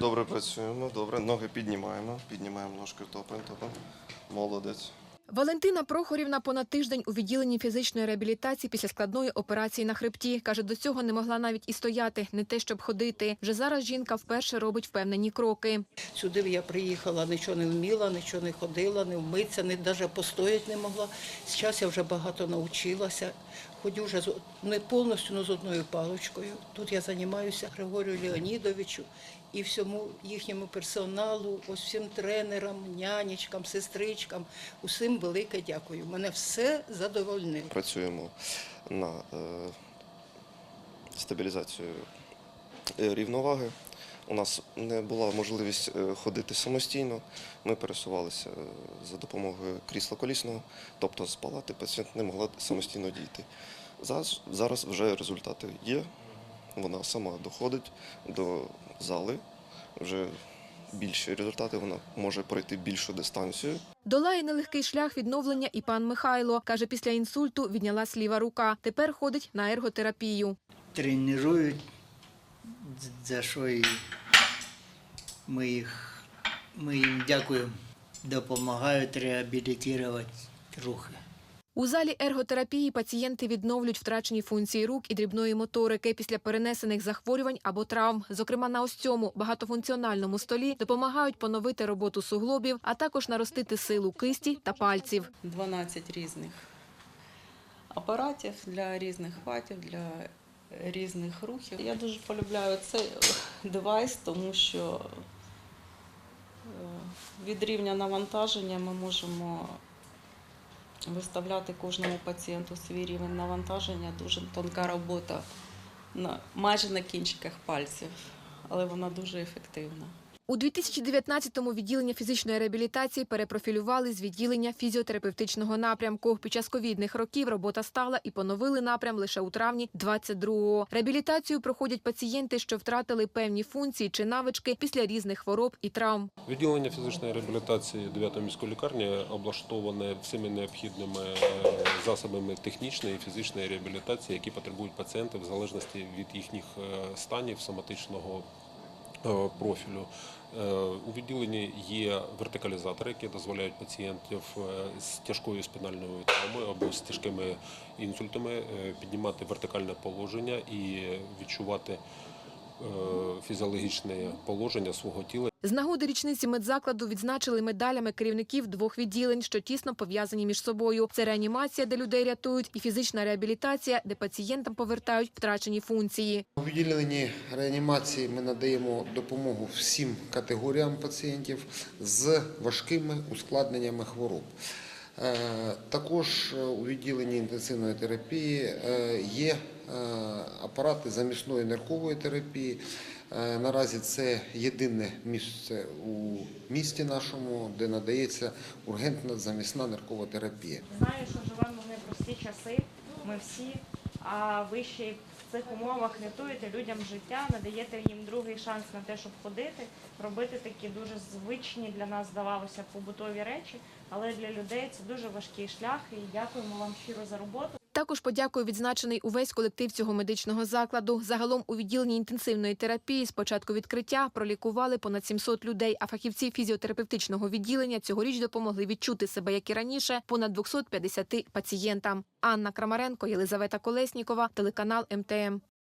Добре працюємо, добре. Ноги піднімаємо, піднімаємо ножки, топаємо, топаємо. Молодець. Валентина Прохорівна понад тиждень у відділенні фізичної реабілітації після складної операції на хребті. Каже, до цього не могла навіть і стояти, не те, щоб ходити. Вже зараз жінка вперше робить впевнені кроки. Сюди я приїхала, нічого не вміла, нічого не ходила, не вмитися, не навіть постояти не могла. Зараз я вже багато навчилася. Ходю вже не повністю, але з одною паличкою. Тут я займаюся Григорію Леонідовичу і всьому їхньому персоналу, ось всім тренерам, нянечкам, сестричкам. Усім велике дякую. Мене все задовольнило. Працюємо на е, стабілізацію е, рівноваги. У нас не була можливість е, ходити самостійно. Ми пересувалися за допомогою крісла колісного, тобто з палати пацієнт не могла самостійно дійти. Зараз вже результати є. Вона сама доходить до зали. Вже більші результати, вона може пройти більшу дистанцію. Долає нелегкий шлях відновлення і пан Михайло. Каже, після інсульту віднялась ліва рука. Тепер ходить на ерготерапію. тренують, за що і ми, їх, ми їм дякуємо, допомагають реабілітувати рухи. У залі ерготерапії пацієнти відновлюють втрачені функції рук і дрібної моторики після перенесених захворювань або травм. Зокрема, на ось цьому багатофункціональному столі допомагають поновити роботу суглобів, а також наростити силу кисті та пальців. 12 різних апаратів для різних хватів, для різних рухів. Я дуже полюбляю цей девайс, тому що е, від рівня навантаження ми можемо виставляти кожному пацієнту свій рівень навантаження. Дуже тонка робота майже на кінчиках пальців, але вона дуже ефективна. У 2019-му відділення фізичної реабілітації перепрофілювали з відділення фізіотерапевтичного напрямку. Під час ковідних років робота стала і поновили напрям лише у травні 22-го. Реабілітацію проходять пацієнти, що втратили певні функції чи навички після різних хвороб і травм. Відділення фізичної реабілітації 9-ї міської лікарні облаштоване всіми необхідними е, засобами технічної і фізичної реабілітації, які потребують пацієнти в залежності від їхніх е, станів соматичного профілю. Е, У відділенні є вертикалізатори, які дозволяють пацієнтів е, з тяжкою спінальною травмою або з тяжкими інсультами е, піднімати вертикальне положення і відчувати е, фізіологічне положення свого тіла. З нагоди річниці медзакладу відзначили медалями керівників двох відділень, що тісно пов'язані між собою. Це реанімація, де людей рятують, і фізична реабілітація, де пацієнтам повертають втрачені функції. У відділенні реанімації ми надаємо допомогу всім категоріям пацієнтів з важкими ускладненнями хвороб. Е, Також е, у відділенні інтенсивної терапії е, є апарати замісної ниркової терапії. Наразі це єдине місце у місті нашому, де надається ургентна замісна ниркова терапія. Знаю, що живемо в непрості часи. Ми всі. А ви ще в цих умовах рятуєте людям життя, надаєте їм другий шанс на те, щоб ходити, робити такі дуже звичні для нас здавалося побутові речі. Але для людей це дуже важкий шлях. І дякуємо вам щиро за роботу. Також подякою відзначений увесь колектив цього медичного закладу. Загалом у відділенні інтенсивної терапії з початку відкриття пролікували понад 700 людей, а фахівці фізіотерапевтичного відділення цьогоріч допомогли відчути себе, як і раніше, понад 250 пацієнтам. Анна Крамаренко, Єлизавета Колеснікова, телеканал МТМ.